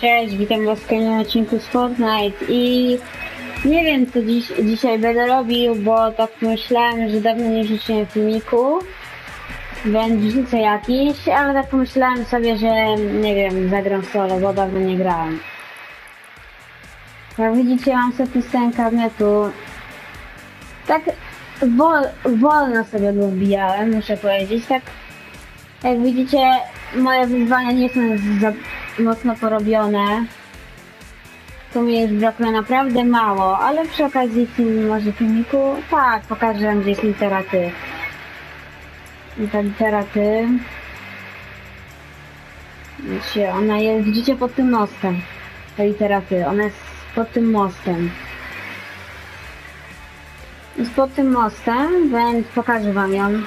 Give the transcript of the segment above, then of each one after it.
Cześć, witam was w kolejnym odcinku z Fortnite i nie wiem co dziś, dzisiaj będę robił, bo tak pomyślałem, że dawno nie rzuciłem filmiku, więc wrzucę jakiś, ale tak pomyślałem sobie, że nie wiem, zagram solo, bo dawno nie grałem. Jak widzicie mam sobie pustę karnetu, tak wol, wolno sobie go wbijałem, muszę powiedzieć, tak. Jak widzicie, moje wyzwania nie są za mocno porobione. Tu mi już brakuje naprawdę mało, ale przy okazji film, może filmiku, tak, pokażę wam, gdzie jest literaty. I ta literaty. Widzicie, ona jest, widzicie, pod tym mostem. Ta literaty, ona jest pod tym mostem. Jest pod tym mostem, więc pokażę wam ją.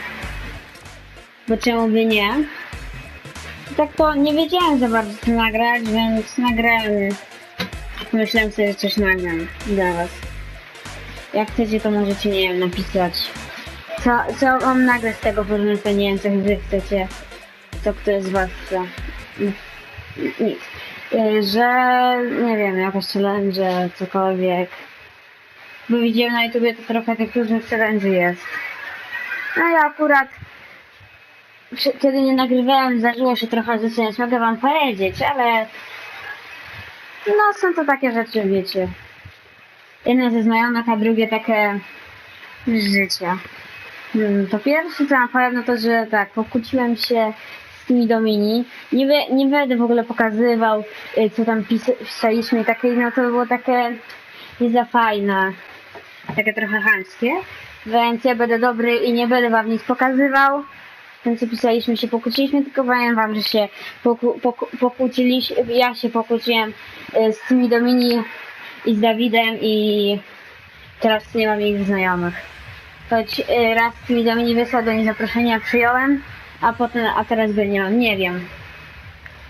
Bo czemu by nie? Tak to nie wiedziałem za bardzo co nagrać, więc nagrałem. Myślałem sobie, że coś nagram dla was. Jak chcecie, to możecie, nie wiem, napisać. Co, co mam nagrać z tego, bo nie wiem, co wy chcecie. Co kto z was chce. Nic. Y, Że, nie wiem, jakaś challenge, cokolwiek. Bo widziałem na YouTubie, to trochę tych różnych challenge jest. No ja akurat kiedy nie nagrywałem, zdarzyło się trochę rzeczy, nie mogę wam powiedzieć, ale no są to takie rzeczy, wiecie. Jedne ze znajomych, a drugie takie z życia. Hmm, To pierwsze, co wam powiem, no to, że tak, pokłóciłem się z tymi Domini. Nie, be, nie będę w ogóle pokazywał, y, co tam pis- pisaliśmy, takie, no to było takie nie za fajne, takie trochę chamskie. Więc ja będę dobry i nie będę wam nic pokazywał. Ten co pisaliśmy się pokłóciliśmy, tylko powiem wam, że się poku, poku, pokłóciliśmy, ja się pokłóciłem y, z tymi Domini i z Dawidem i teraz nie mam ich znajomych. Choć y, raz tymi Domini wysłał do nich zaproszenia, przyjąłem, a potem, a teraz go nie mam, nie wiem.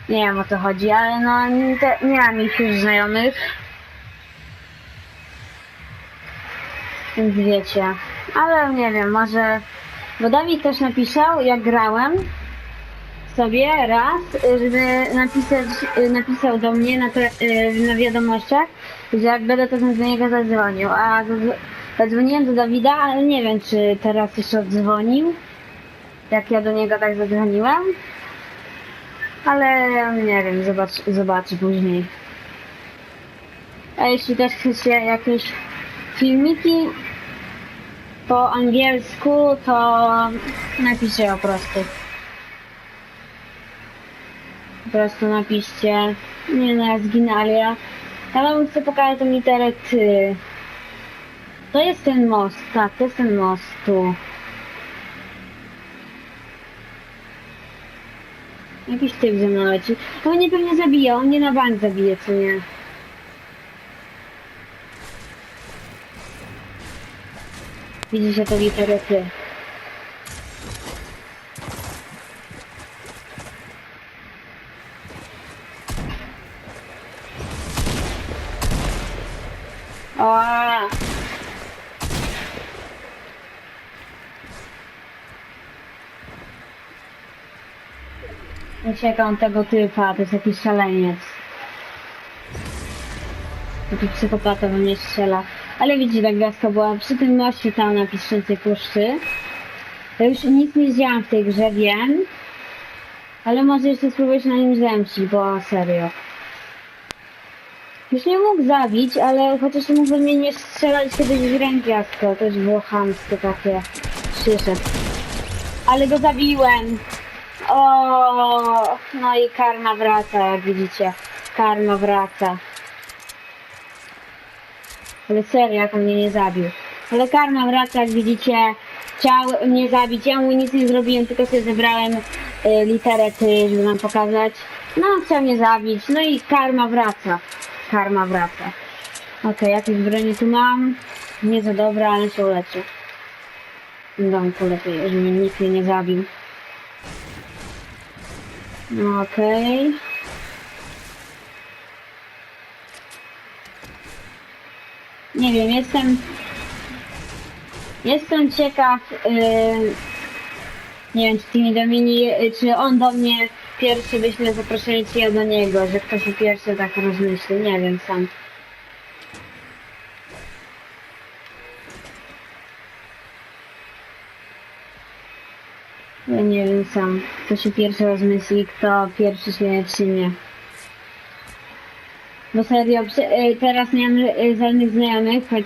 Nie wiem o co chodzi, ale no nie, nie mam ich już znajomych. Więc wiecie. Ale nie wiem, może bo Dawid też napisał, jak grałem sobie raz, żeby napisać, napisał do mnie na, te, na wiadomościach, że jak będę to do niego zadzwonił. A zadzw- zadzwoniłem do Dawida, ale nie wiem, czy teraz jeszcze oddzwonił, jak ja do niego tak zadzwoniłem. Ale nie wiem, zobacz, zobaczę później. A jeśli też chcecie jakieś filmiki, po angielsku, to napiszcie po prostu. Po prostu napiszcie. Nie no, ja zginę, ale ja... Ja wam chcę pokazać tą literę ty. To jest ten most, tak, to jest ten most tu. Jakiś typ ze mną leci. On mnie pewnie zabija, on mnie na bank zabije, co nie? Widzicie to literę ty. O! Uciekam tego typa, to jest jakiś szaleniec. Taki psychopata we mnie strzela. Ale widzicie, ta gwiazdka była przy tym moście tam na Piszczycy Puszczy. Ja już nic nie zdziałam w tej grze, wiem. Ale może jeszcze spróbuję się na nim zemścić, bo serio. Już nie mógł zabić, ale chociaż mógłby mnie nie strzelać kiedyś w rękiastko. To już było chamskie takie. Przyszedł. Ale go zabiłem. O, no i karma wraca, jak widzicie. Karma wraca. Ale serio, jak on mnie nie zabił. Ale karma wraca, jak widzicie. Chciał mnie zabić. Ja mu nic nie zrobiłem, tylko sobie zebrałem y, literę ty, żeby nam pokazać. No, chciał mnie zabić. No i karma wraca. Karma wraca. Okej, jakieś bronie tu mam. Nie za dobra, ale się uleczę. W domku lepiej, żeby nikt mnie nie zabił. Okej. Nie wiem, jestem... Jestem ciekaw, yy, nie wiem, czy tymi Domini, czy on do mnie pierwszy wyśle zaproszenie cię do niego, że ktoś się pierwszy tak rozmyśli, nie wiem sam. Ja nie wiem sam, kto się pierwszy rozmyśli, kto pierwszy się przyjmie. Bo serio, y, teraz nie mam y, żadnych znajomych, choć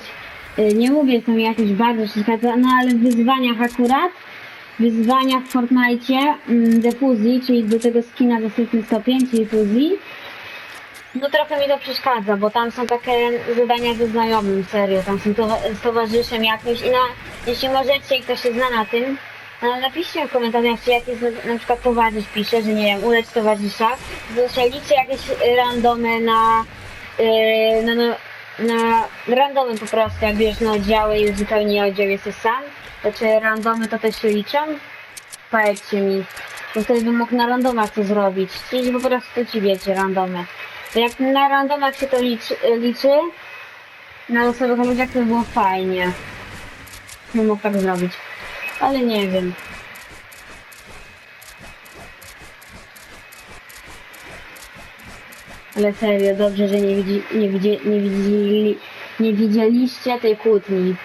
y, nie mówię, są mi jakoś bardzo przeszkadza, no ale w wyzwaniach akurat, wyzwania w Fortnite, mm, defuzji, czyli do tego skina setny stopień, czyli fuzji, no trochę mi to przeszkadza, bo tam są takie zadania ze znajomym, serio, tam są to, z towarzyszem jakimś i na, jeśli możecie i ktoś się zna na tym, no napiszcie w komentarzach, czy jak jest na, przykład towarzysz pisze, że nie wiem, ulecz towarzysza, zostawicie jakieś randomy na, yy, na, na, na randomy po prostu, jak bierzesz na oddziały i zupełnie oddział jesteś sam, to czy randomy to też się liczą? Powiedzcie mi, bo wtedy bym mógł na randomach to zrobić, czyli po prostu ci wiecie, randomy. Jak na randomach się to liczy, liczy na losowych ludziach to by było fajnie. Bym mógł tak zrobić. Ale nie wiem. Ale serio, dobrze, że nie, widzi, nie, widzi, nie, widzieli, nie widzieliście tej kłótni.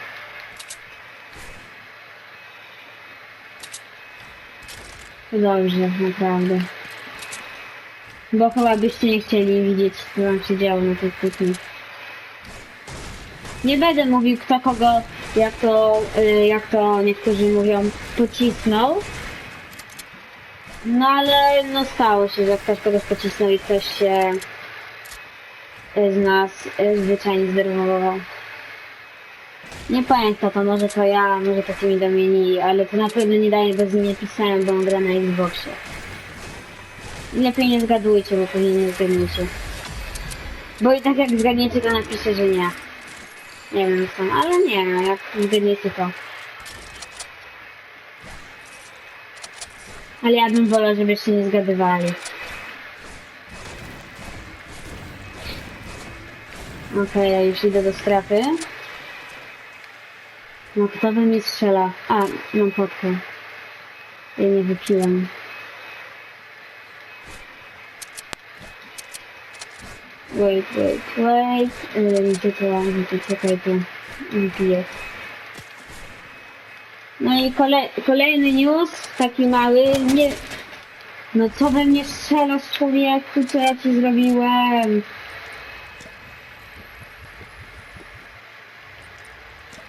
Dobrze, naprawdę. Bo chyba byście nie chcieli widzieć, co tam się działo na tej kłótni. Nie będę mówił kto kogo, jak to, y, jak to niektórzy mówią, pocisnął. No ale no stało się, że ktoś kogoś pocisnął i ktoś się y, z nas y, zwyczajnie zdenerwował. Nie kto to, może to ja, może to mi domienili, ale to na pewno nie daje, bo z nim nie pisałem, bo on gra na Xboxie. Lepiej nie zgadujcie, bo później nie zgadniecie. Bo i tak jak zgadniecie, to napiszę, że nie. Nie wiem co, ale nie, jak zgadniecie to. Ale ja bym wolał, żebyście nie zgadywali. Okej, ja już idę do strefy. No kto we mnie strzela? A, mam potkę. Ja nie wypiłem. Wait, wait, wait. Yy, Gdzie to, gdzie czekaj tu. Piję. No i kole, kolejny news, taki mały, nie... No co we mnie strzelasz człowieku, co ja ci zrobiłem?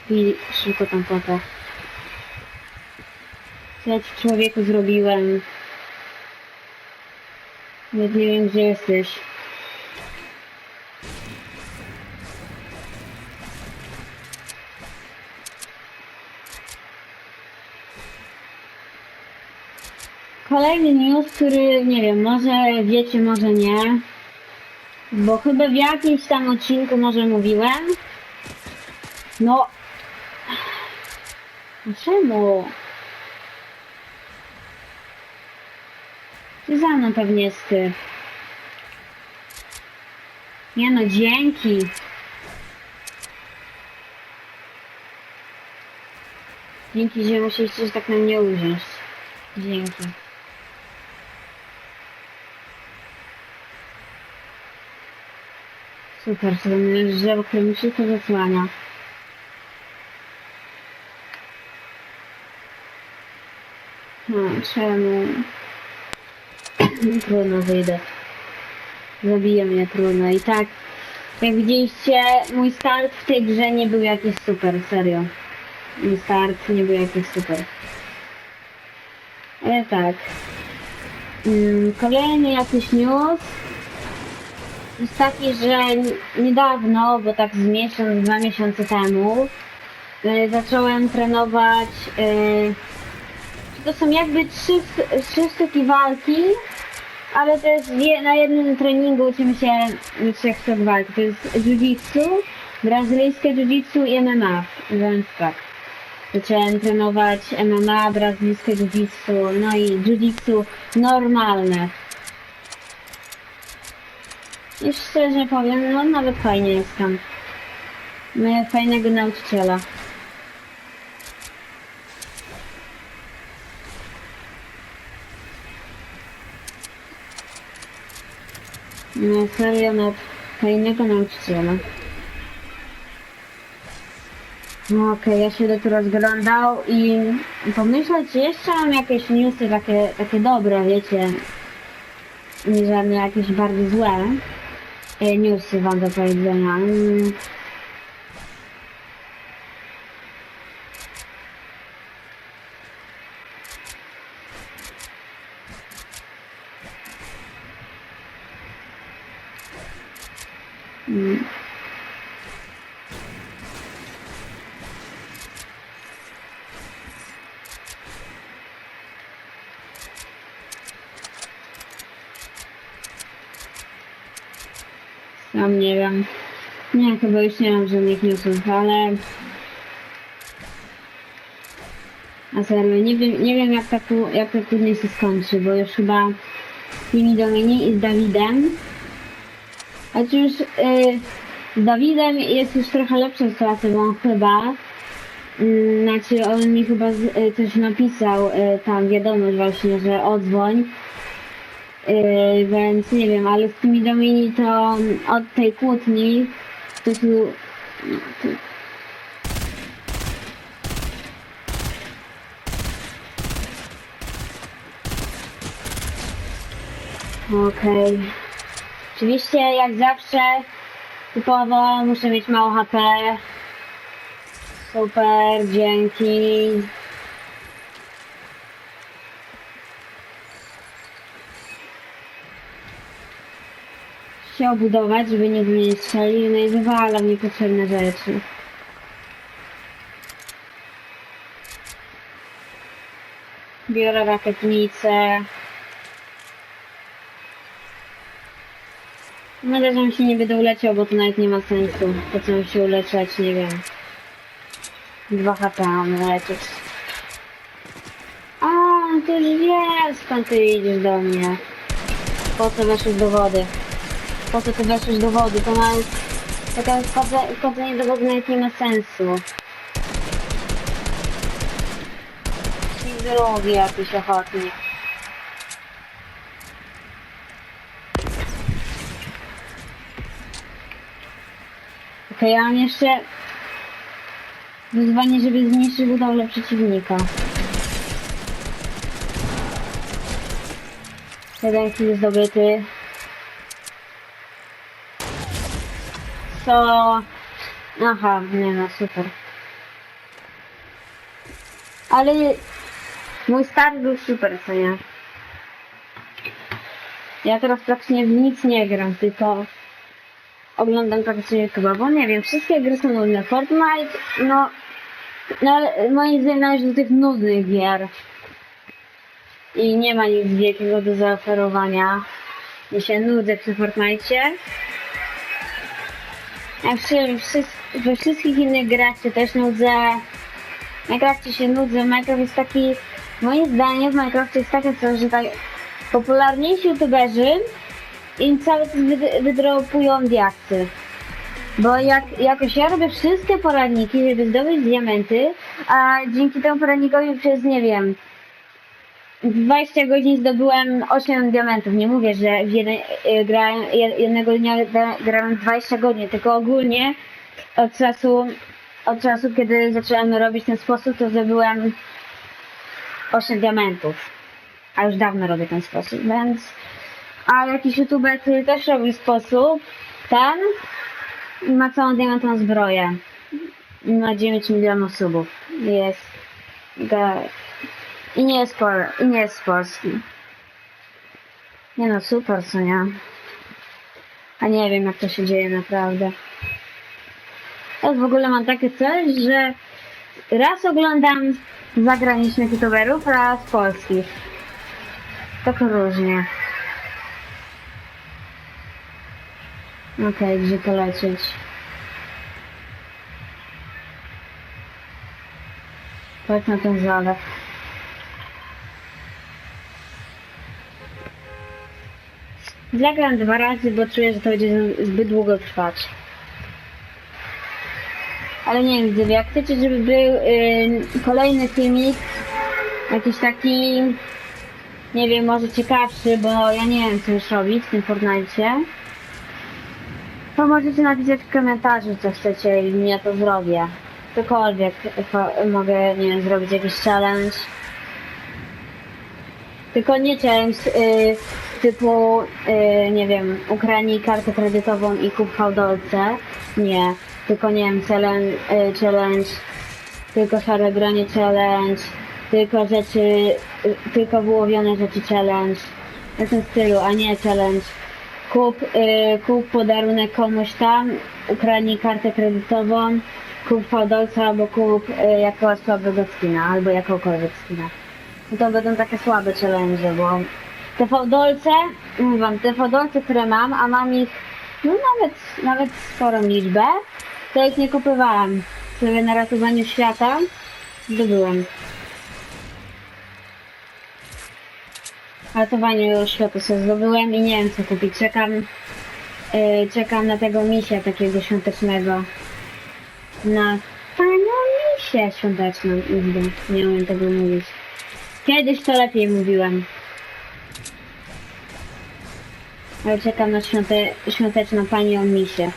I szybko tam potę. Co ja ci człowieku zrobiłem? Nawet nie wiem gdzie jesteś. Kolejny news, który nie wiem, może wiecie, może nie. Bo chyba w jakimś tam odcinku może mówiłem. No. Czemu? Ty za mną pewnie jest ty. Nie no, dzięki. Dzięki, że musieliście się tak na mnie uwziąć. Dzięki. Super, to będzie drzewo, które mi wszystko zasłania. No, czemu? Trudno wyjdę. Zabije mnie trudno. I tak, jak widzieliście, mój start w tej grze nie był jakiś super, serio. Mój start nie był jakiś super. Ale tak. Mm, Kolejny jakiś news jest taki, że niedawno, bo tak z miesiąc, dwa miesiące temu, y, zacząłem trenować. Y, to są jakby trzy, trzy walki, ale to jest je, na jednym treningu uczymy się trzech sztuk walki. To jest jiu-jitsu, brazylijskie jiu-jitsu i MMA, więc tak. Zacząłem trenować MMA, brazylijskie jiu-jitsu, no i jiu-jitsu normalne. I szczerze powiem, no nawet fajnie jest tam. Mamy fajnego nauczyciela. No serio, na fajnego nauczyciela. No okej, ja się tu rozglądał i pomyśleć, czy jeszcze mam jakieś newsy takie, takie dobre, wiecie, nie żadne jakieś bardziej złe e, newsy wam do powiedzenia. Mm. Mm. Sam nie wiem. Nie, chyba już nie mam żadnych newsów, ale... A serio, nie wiem, nie wiem jak ta, jak to turniej się skończy, bo już chyba z tymi Domini i z Dawidem. A czy już y, z Dawidem jest już trochę lepsza sytuacja, bo on chyba y, znaczy on mi chyba z, y, coś napisał y, tam wiadomość właśnie, że odzwoń. Yy, więc nie wiem, ale z tymi Domini to od tej kłótni tu Okej. Oczywiście jak zawsze typowo muszę mieć mało HP. Super, dzięki. Się obudować, żeby nikt mnie nie strzelił, no i wywalam niepotrzebne rzeczy. Biorę rakietnicę. Że on się nie będę uleciał, bo to nawet nie ma sensu. Po co się uleczać, nie wiem. Dwa HP mam lecieć. A, to już wiem, skąd ty idziesz do mnie. Po co weszłeś do wody? Po co ty weszłeś do wody? To ma... Takie wchodzenie, do wody nawet nie ma sensu. I drogi jakiś ochotnik. Okej, ja mam jeszcze wyzwanie, żeby zniszczyć budowlę przeciwnika. Jeden kill zdobyty. Co? Aha, nie no, super. Ale mój start był super, co nie? Ja teraz praktycznie w nic nie gram, tylko oglądam praktycznie YouTube'a, bo nie wiem, wszystkie gry są nudne. Fortnite, no, no ale moim zdaniem należy do tych nudnych gier. I nie ma nic wielkiego do zaoferowania. Ja się nudzę przy Fortnite. Ja przy, wszy, we wszystkich innych grach się też nudzę. W Minecrafcie się nudzę. Minecraft jest taki, moim zdaniem w Minecrafcie jest takie coś, że tak popularniejsi youtuberzy im cały czas wyd- wydropują diaksy. Bo jak, jakoś ja robię wszystkie poradniki, żeby zdobyć diamenty, a dzięki temu poradnikowi przez, nie wiem, 20 godzin zdobyłem 8 diamentów. Nie mówię, że w jeden, y, grałem, je- jednego dnia gra- grałem 20 godzin, tylko ogólnie od czasu, od czasu, kiedy zacząłem robić w ten sposób, to zdobyłem 8 diamentów. A już dawno robię ten sposób, więc... A jakiś youtuber, który też robi sposób, ten ma całą diamentową zbroję. Ma 9 milionów subów. Jest... Ga- i nie jest, pol, nie jest Polski. Nie no, super, co nie? A nie wiem, jak to się dzieje naprawdę. Ja w ogóle mam takie coś, że raz oglądam zagranicznych youtuberów, raz polskich. Tak różnie. Okej, gdzie to lecieć? Chodź na ten zalew. Zagram dwa razy, bo czuję, że to będzie zbyt długo trwać. Ale nie wiem, gdyby jak chcecie, żeby był y, kolejny filmik, jakiś taki, nie wiem, może ciekawszy, bo ja nie wiem co już robić w tym Fortnite, To możecie napisać w komentarzu, co chcecie i ja to zrobię. Cokolwiek mogę, nie wiem, zrobić jakiś challenge. Tylko nie challenge y, typu, y, nie wiem, ukradnij kartę kredytową i kup fałdolce. Nie. Tylko nie wiem, challenge, y, challenge tylko szare gronie challenge, tylko rzeczy, y, tylko wyłowione rzeczy challenge. W tym stylu, a nie challenge. Kup, y, kup podarunek komuś tam, ukradnij kartę kredytową, kup fałdolca albo kup y, jakiegoś słabego skina, albo jakąkolwiek skina. I to będą takie słabe challenge, bo te fałdolce, mówię te fałdolce, które mam, a mam ich, no nawet, nawet sporą liczbę, to ich nie kupowałam. Sobie na ratowaniu świata zdobyłem. Ratowanie świata sobie zdobyłem i nie wiem co kupić. Czekam, yy, czekam na tego misia takiego świątecznego. Na panią misię świąteczną. Nigdy nie umiem tego mówić. Kiedyś to lepiej mówiłem. Ale czekam na świąte, świąteczną panią misię.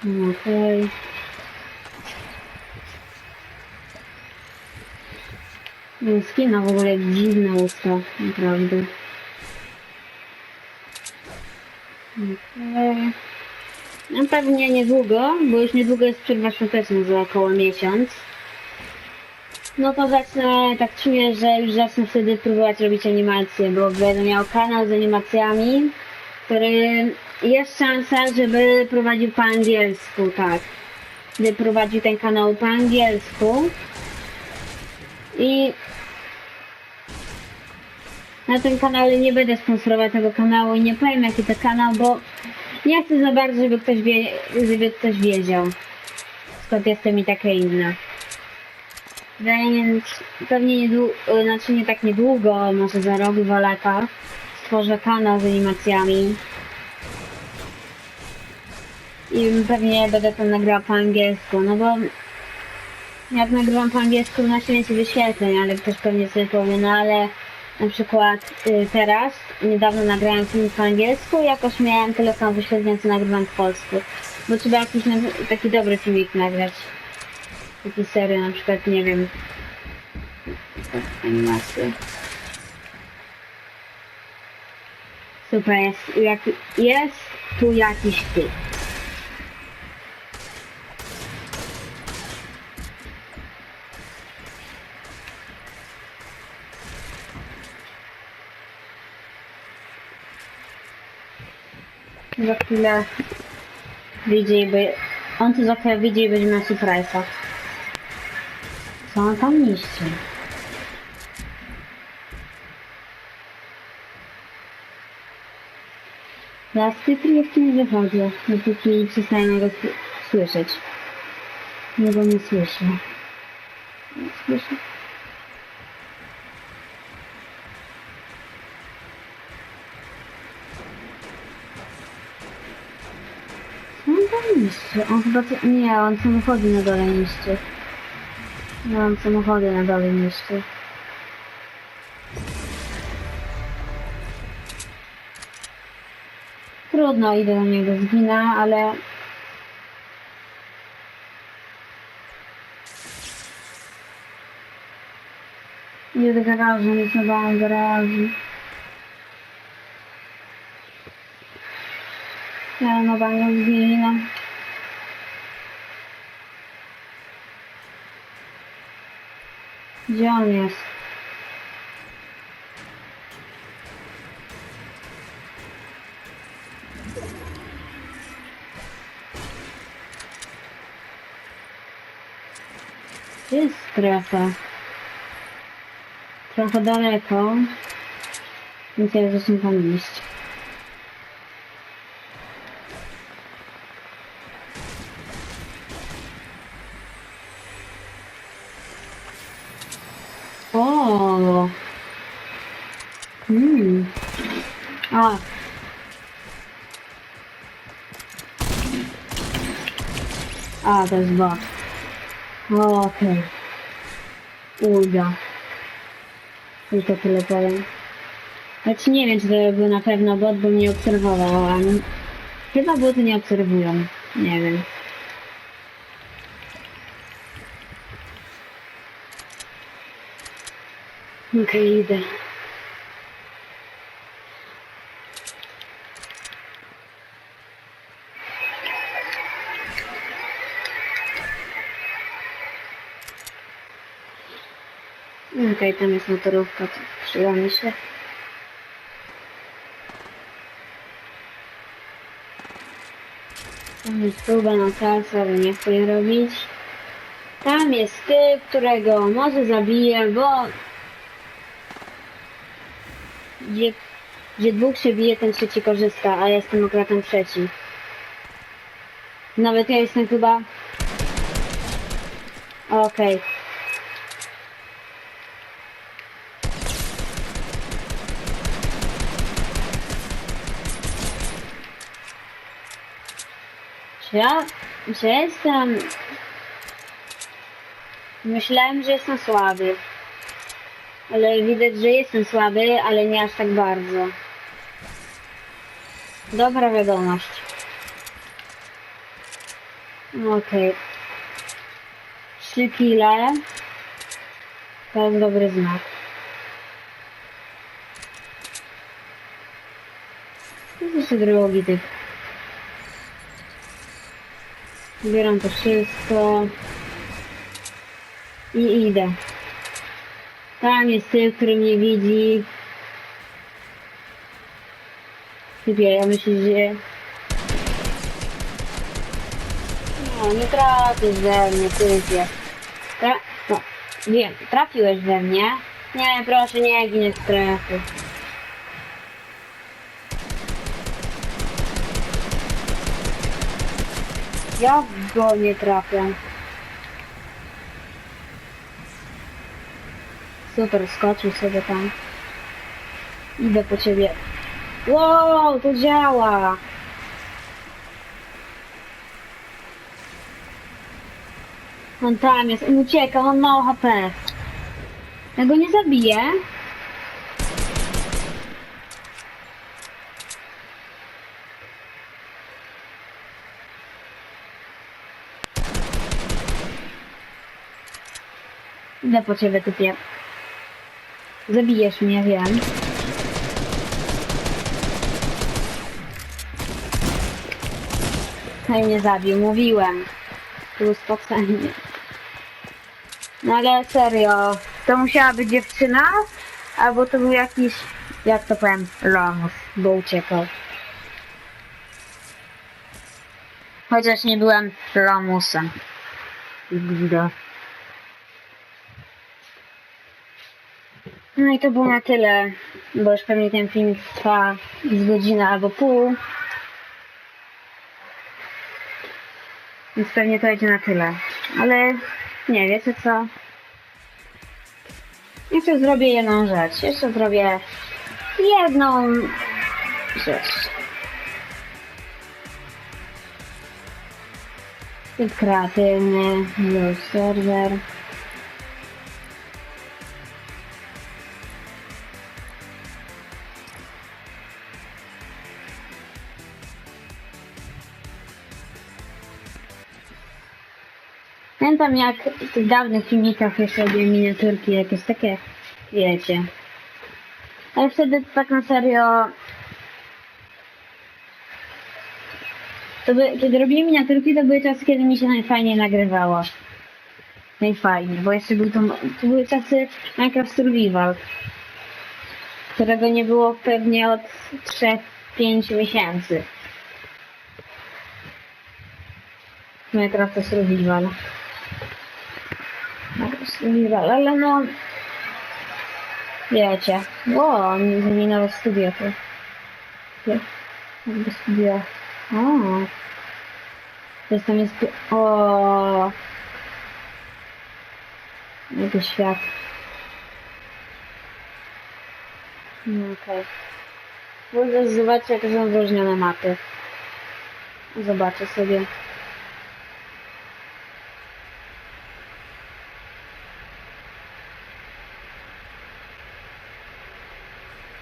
Okej. Okay. Skina w ogóle dziwne usta, naprawdę. Okej. No pewnie niedługo, bo już niedługo jest przerwa świąteczna za około miesiąc. No to zacznę, tak czuję, że już zacznę wtedy próbować robić animacje, bo będę miał kanał z animacjami, który jest szansa, żeby prowadził po angielsku, tak. Żeby prowadził ten kanał po angielsku. I na tym kanale nie będę sponsorować tego kanału i nie powiem jaki to kanał, bo nie chcę za bardzo, żeby ktoś, wie, żeby ktoś wiedział skąd jestem i takie inne. Więc pewnie niedługo, znaczy nie tak niedługo, może za rok, dwa lata stworzę kanał z animacjami. I pewnie będę to nagrała po angielsku, no bo jak nagrywam po angielsku na świecie wyświetleń, ale ktoś pewnie sobie powie, no ale na przykład y, teraz, niedawno nagrałem film po angielsku jakoś miałem tyle samo wyświetleń, co nagrywam po polsku. Bo trzeba jakiś taki dobry filmik nagrać. Taki serio, na przykład, nie wiem, animacje. Super, jest, jak, jest tu jakiś typ. Za chwilę wyjdzie i by... On tu za chwilę wyjdzie i będzie miał surprise'a. Co on tam niszczy? Ja z tej kryjówki nie wychodzę, dopóki przestaję go sły- słyszeć. Nie go nie słyszę. Nie Słyszę. Co on On chyba... Nie, on samochody na dole niszczy. No, on samochody na dole niszczy. Trudno, idę do niego, zginę, ale... Idę do garażu, nie zadałam garażu. Ja na bank zginę. On jest? Strefa? Trochę daleko. Więc ja zacznę tam iść. A. A, to jest bot. O, Okej. ulga. Tylko tyle powiem. Choć nie wiem, czy to był na pewno bot, bo mnie obserwował, chyba boty nie obserwują. Nie wiem. Okej, idę. Okej, tam jest motorówka, to przyda mi się. Tam jest próba na salsa, ale nie chcę robić. Tam jest typ, którego może zabiję, bo... Gdzie, gdzie dwóch się bije, ten trzeci korzysta, a ja jestem akurat ten trzeci. Nawet ja jestem chyba... Okej. Czy ja, ja jestem... Myślałem, że jestem słaby. Ale widać, że jestem słaby, ale nie aż tak bardzo. Dobra wiadomość. Okej. Trzy kile. To jest dobry znak. To jest jeszcze drugi typ. Zbieram to wszystko. I idę. Tam jest typ, który mnie widzi. Typie, ja myślę, że... No, nie trafisz we mnie, typie. Tra... No, wiem, trafiłeś we mnie. Nie, proszę, nie giniesz strefy. Ja go nie trafiam. Super, skoczył sobie tam. Idę po ciebie. Wow, to działa! On tam jest, on ucieka, on ma HP. Ja go nie zabiję. Idę po ciebie, typie. Zabijesz mnie, wiem. No i mnie zabił, mówiłem. Był spocenie. No ale serio, to musiała być dziewczyna? Albo to był jakiś, jak to powiem, lamus, bo uciekał. Chociaż nie byłem lamusem. Gwido. No i to było na tyle, bo już pewnie ten film trwa z godziny albo pół. Więc pewnie to będzie na tyle. Ale nie, wiecie co? Jeszcze zrobię jedną rzecz. Jeszcze zrobię jedną rzecz. Typ kreatywny, serwer. Pamiętam jak w tych dawnych filmikach jeszcze robiłem miniaturki, jakieś takie, wiecie. Ale wtedy tak na serio... To by, kiedy robiłem miniaturki, to były czasy, kiedy mi się najfajniej nagrywało. Najfajniej, bo jeszcze był to, to były czasy Minecraft Survival, którego nie było pewnie od 3-5 miesięcy. Minecraft Survival. Survival, ale no... Wiecie. Ło, oni zrobili nowe studio tu. Nie, Jakby studio. O. To jest. O. Jaki świat. No okej. Okay. Zobaczcie, jakie są wyróżnione mapy. Zobaczę sobie.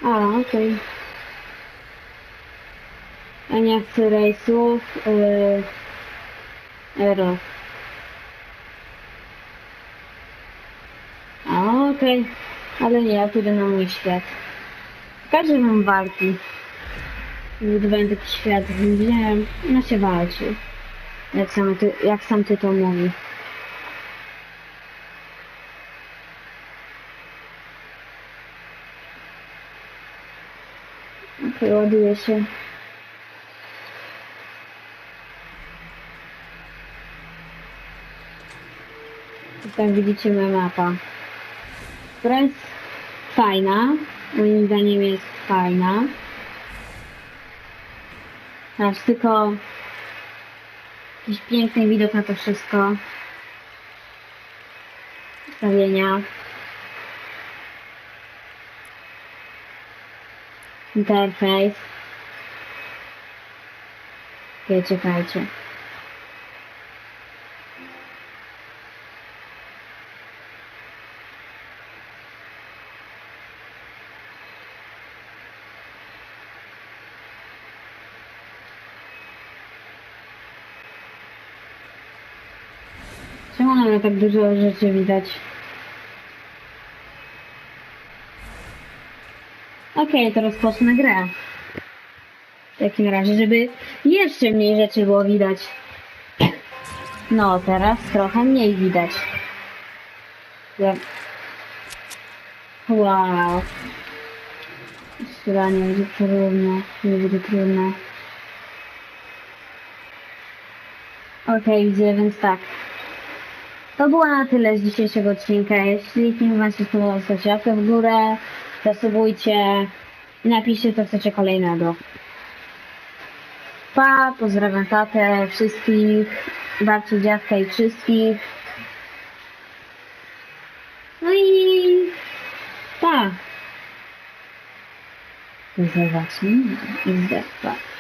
A, okej. Nie chcę rejsów. Yy, Ero. Okej. Ale nie, ja pójdę na mój świat. Każdy mam walki. Zbudowałem taki świat, wiem, no się walczy. Jak sam, ty, jak sam tytuł mówi. Okej, ładuje się. Tam widzicie moja mapa. Która jest fajna. Moim zdaniem jest fajna. Aż tylko jakiś piękny widok na to wszystko. Ustawienia. Interfejs. Okej, czekajcie. Czemu mamy tak dużo rzeczy widać? Okej, to rozpocznę grę. W takim razie, żeby jeszcze mniej rzeczy było widać. No, teraz trochę mniej widać. Wow. Chyba nie będzie trudno. Nie będzie trudno. Okej, widzę, więc tak. To było na tyle z dzisiejszego odcinka. Jeśli film Wam się spodobał, zostawcie w górę, zasubujcie i napiszcie co chcecie kolejnego. Pa, pozdrawiam tatę, wszystkich, babci, dziadka i wszystkich. No i pa. Do zobaczenia i zdech, pa.